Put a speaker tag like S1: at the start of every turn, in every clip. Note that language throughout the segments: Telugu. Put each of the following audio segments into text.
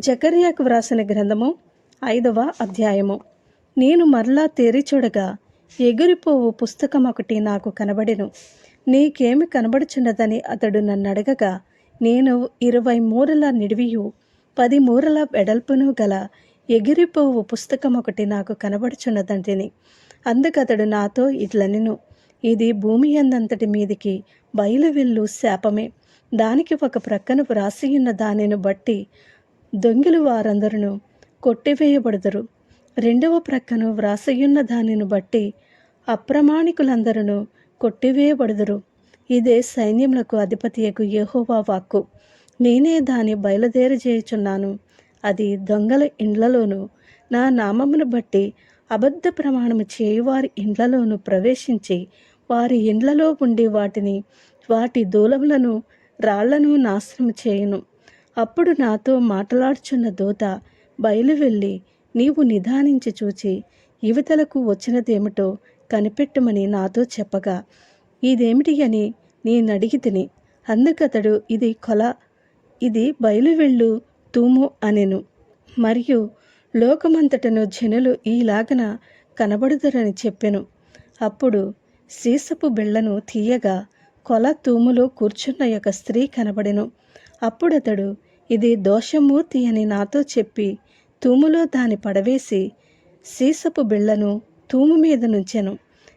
S1: జకర్యాకు వ్రాసిన గ్రంథము ఐదవ అధ్యాయము. నేను మరలా తేరిచూడగా ఎగిరిపోవు పుస్తకం ఒకటి నాకు కనబడెను. నీకేమి కనబడుచున్నదని అతడు నన్ను అడగగా నేను ఇరవై మూరల నిడివియు పది మూరల వెడల్పును గల ఎగిరిపోవు పుస్తకం ఒకటి నాకు కనబడుచున్నదంటిని. అందుకతడు నాతో ఇట్లనెను ఇది భూమి అందంతటి మీదికి బయలువెళ్ళు శాపమే. దానికి ఒక ప్రక్కన వ్రాసియున్న దానిని బట్టి దొంగిలు వారందరూ కొట్టివేయబడుదురు. రెండవ ప్రక్కను వ్రాసియున్న దానిని బట్టి అప్రమాణికులందరూ కొట్టివేయబడదురు. ఇదే సైన్యములకు అధిపతియకు యెహోవా వాక్కు. నేనే దాన్ని బయలుదేరజేయుచున్నాను. అది దొంగల ఇండ్లలోనూ నా నామమును బట్టి అబద్ధ ప్రమాణము చేయువారి ఇండ్లలోనూ ప్రవేశించి వారి ఇండ్లలో ఉండి వాటిని వాటి దూలములను రాళ్ళను నాశనం చేయును. అప్పుడు నాతో మాట్లాడుచున్న దూత బయలు వెళ్ళి నీవు నిదానించి చూచి యువతలకు వచ్చినదేమిటో కనిపెట్టమని నాతో చెప్పగా ఇదేమిటి అని నేనడిగి తిని అందుకతడు ఇది కొల ఇది బయలువెళ్ళు తూము అనెను. మరియు లోకమంతటను జనులు ఈలాగన కనబడుదరని చెప్పెను. అప్పుడు సీసపు బిళ్ళను తీయగా కొల తూములో కూర్చున్న యొక్క స్త్రీ కనబడెను. అప్పుడతడు ఇది దోషమూర్తి అని నాతో చెప్పి తూములో దాని పడవేసి సీసపు బిళ్ళను తూము మీద నుంచెను.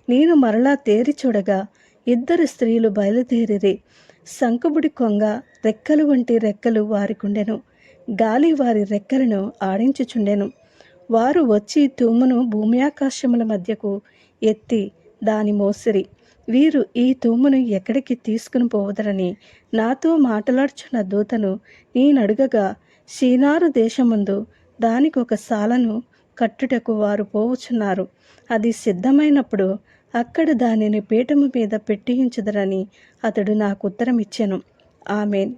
S1: నేను మరలా తేరి చూడగా ఇద్దరు స్త్రీలు బయలుదేరిరి సంకుబుడి కొంగ రెక్కలు వంటి రెక్కలు వారికుండెను గాలి వారి రెక్కలను ఆడించుచుండెను. వారు వచ్చి తూమును భూమి ఆకాశముల మధ్యకు ఎత్తి దాని మోసిరి. వీరు ఈ తూమును ఎక్కడికి తీసుకుని పోవదరని నాతో మాట్లాడుచున్న దూతను నేనడుగగా షీనారు దేశముందు దానికి ఒక సాలను కట్టుటకు వారు పోవుచున్నారు. అది సిద్ధమైనప్పుడు అక్కడ దానిని పీఠము మీద పెట్టించుదరని అతడు నాకు ఉత్తరం ఇచ్చెను ఆమెన్.